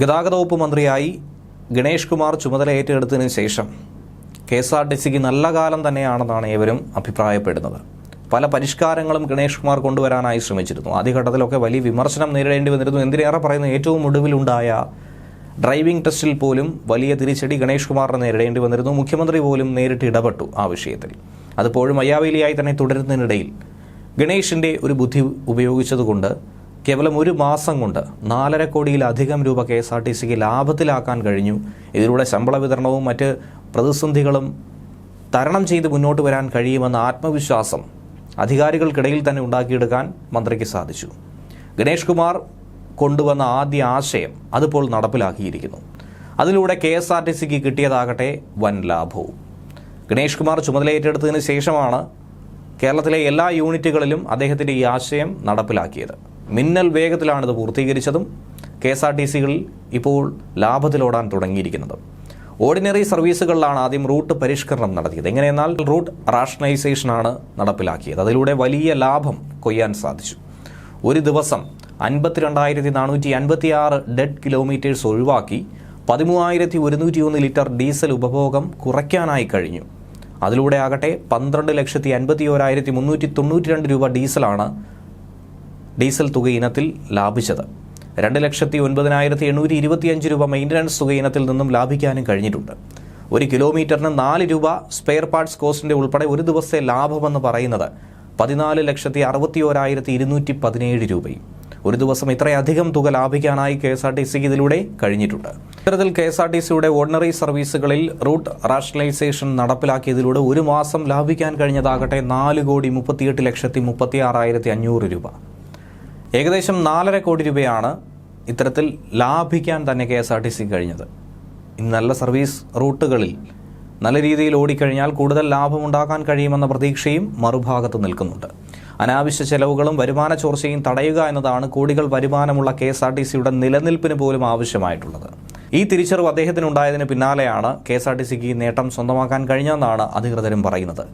ഗതാഗത വകുപ്പ് മന്ത്രിയായി ഗണേഷ് കുമാർ ചുമതല ഏറ്റെടുത്തതിന് ശേഷം കെ എസ് ആർ ടി സിക്ക് നല്ല കാലം തന്നെയാണെന്നാണ് ഏവരും അഭിപ്രായപ്പെടുന്നത്. പല പരിഷ്കാരങ്ങളും ഗണേഷ് കുമാർ കൊണ്ടുവരാനായി ശ്രമിച്ചിരുന്നു. ആദ്യഘട്ടത്തിലൊക്കെ വലിയ വിമർശനം നേരിടേണ്ടി വന്നിരുന്നു. എന്തിനേറെ പറയുന്നു ഏറ്റവും ഒടുവിലുണ്ടായ ഡ്രൈവിംഗ് ടെസ്റ്റിൽ പോലും വലിയ തിരിച്ചടി ഗണേഷ് കുമാറിന് നേരിടേണ്ടി വന്നിരുന്നു. മുഖ്യമന്ത്രി പോലും നേരിട്ട് ഇടപെട്ടു ആ വിഷയത്തിൽ. അതിപ്പോഴും അയ്യാവേലിയായി തന്നെ തുടരുന്നതിനിടയിൽ ഗണേഷിന്റെ ഒരു ബുദ്ധി ഉപയോഗിച്ചതുകൊണ്ട് കേവലം ഒരു മാസം കൊണ്ട് നാലര കോടിയിലധികം രൂപ കെ എസ് ആർ ടി സിക്ക് ലാഭത്തിലാക്കാൻ കഴിഞ്ഞു. ഇതിലൂടെ ശമ്പള വിതരണവും മറ്റ് പ്രതിസന്ധികളും തരണം ചെയ്ത് മുന്നോട്ട് വരാൻ കഴിയുമെന്ന ആത്മവിശ്വാസം അധികാരികൾക്കിടയിൽ തന്നെ ഉണ്ടാക്കിയെടുക്കാൻ മന്ത്രിക്ക് സാധിച്ചു. ഗണേഷ് കുമാർ കൊണ്ടുവന്ന ആദ്യ ആശയം അതിപ്പോൾ നടപ്പിലാക്കിയിരിക്കുന്നു. അതിലൂടെ കെ എസ് ആർ ടി സിക്ക് കിട്ടിയതാകട്ടെ വൻ ലാഭവും. ഗണേഷ് കുമാർ ചുമതലയേറ്റെടുത്തതിന് ശേഷമാണ് കേരളത്തിലെ എല്ലാ യൂണിറ്റുകളിലും അദ്ദേഹത്തിന്റെ ഈ ആശയം നടപ്പിലാക്കിയത്. മിന്നൽ വേഗത്തിലാണിത് പൂർത്തീകരിച്ചതും കെ എസ് ആർ ടി സികളിൽ ഇപ്പോൾ ലാഭത്തിലോടാൻ തുടങ്ങിയിരിക്കുന്നതും. ഓർഡിനറി സർവീസുകളിലാണ് ആദ്യം റൂട്ട് പരിഷ്കരണം നടത്തിയത്. എങ്ങനെയെന്നാൽ റൂട്ട് റാഷണലൈസേഷനാണ് നടപ്പിലാക്കിയത്. അതിലൂടെ വലിയ ലാഭം കൊയ്യാൻ സാധിച്ചു. ഒരു ദിവസം അൻപത്തിരണ്ടായിരത്തി നാനൂറ്റി അൻപത്തി ആറ് ഡെഡ് കിലോമീറ്റേഴ്സ് ഒഴിവാക്കി പതിമൂവായിരത്തി ഒരുന്നൂറ്റി ഒന്ന് ലിറ്റർ ഡീസൽ ഉപഭോഗം കുറയ്ക്കാനായി കഴിഞ്ഞു. അതിലൂടെ ആകട്ടെ പന്ത്രണ്ട് ലക്ഷത്തി അൻപത്തി ഓരായിരത്തി മുന്നൂറ്റി തൊണ്ണൂറ്റി രണ്ട് രൂപ ഡീസലാണ് ഡീസൽ തുക ഇനത്തിൽ ലാഭിച്ചത്. രണ്ട് ലക്ഷത്തി ഒൻപതിനായിരത്തി എണ്ണൂറ്റി ഇരുപത്തിയഞ്ച് രൂപ മെയിന്റനൻസ് തുക ഇനത്തിൽ നിന്നും ലാഭിക്കാനും കഴിഞ്ഞിട്ടുണ്ട്. ഒരു കിലോമീറ്ററിന് നാല് രൂപ സ്പെയർ പാർട്സ് കോസ്റ്റിന്റെ ഉൾപ്പെടെ ഒരു ദിവസത്തെ ലാഭമെന്ന് പറയുന്നത് പതിനാല് ലക്ഷത്തി അറുപത്തി ഓരായിരത്തി ഇരുന്നൂറ്റി പതിനേഴ് രൂപയും. ഒരു ദിവസം ഇത്രയധികം തുക ലാഭിക്കാനായി കെ എസ് ആർ ടി സിക്ക് ഇതിലൂടെ കഴിഞ്ഞിട്ടുണ്ട്. ഇത്തരത്തിൽ കെ എസ് ആർ ടി സിയുടെ ഓർഡിനറി സർവീസുകളിൽ റൂട്ട് റാഷണലൈസേഷൻ നടപ്പിലാക്കിയതിലൂടെ ഒരു മാസം ലാഭിക്കാൻ കഴിഞ്ഞതാകട്ടെ നാല് കോടി മുപ്പത്തിയെട്ട് ലക്ഷത്തി മുപ്പത്തി ആറായിരത്തി അഞ്ഞൂറ് രൂപ. ഏകദേശം നാലര കോടി രൂപയാണ് ഇത്തരത്തിൽ ലാഭിക്കാൻ തന്നെ K S R T C കഴിഞ്ഞത്. ഇന്ന് നല്ല സർവീസ് റൂട്ടുകളിൽ നല്ല രീതിയിൽ ഓടിക്കഴിഞ്ഞാൽ കൂടുതൽ ലാഭമുണ്ടാക്കാൻ കഴിയുമെന്ന പ്രതീക്ഷയും മറുഭാഗത്ത് നിൽക്കുന്നുണ്ട്. അനാവശ്യ ചെലവുകളും വരുമാന ചോർച്ചയും തടയുക എന്നതാണ് കോടികൾ വരുമാനമുള്ള കെ എസ് ആർ ടി സിയുടെ നിലനിൽപ്പിന് പോലും ആവശ്യമായിട്ടുള്ളത്. ഈ തിരിച്ചറിവ് അദ്ദേഹത്തിന് ഉണ്ടായതിന് പിന്നാലെയാണ് കെ എസ് ആർ ടി സിക്ക് ഈ നേട്ടം സ്വന്തമാക്കാൻ കഴിഞ്ഞതെന്നാണ് അധികൃതരും പറയുന്നത്.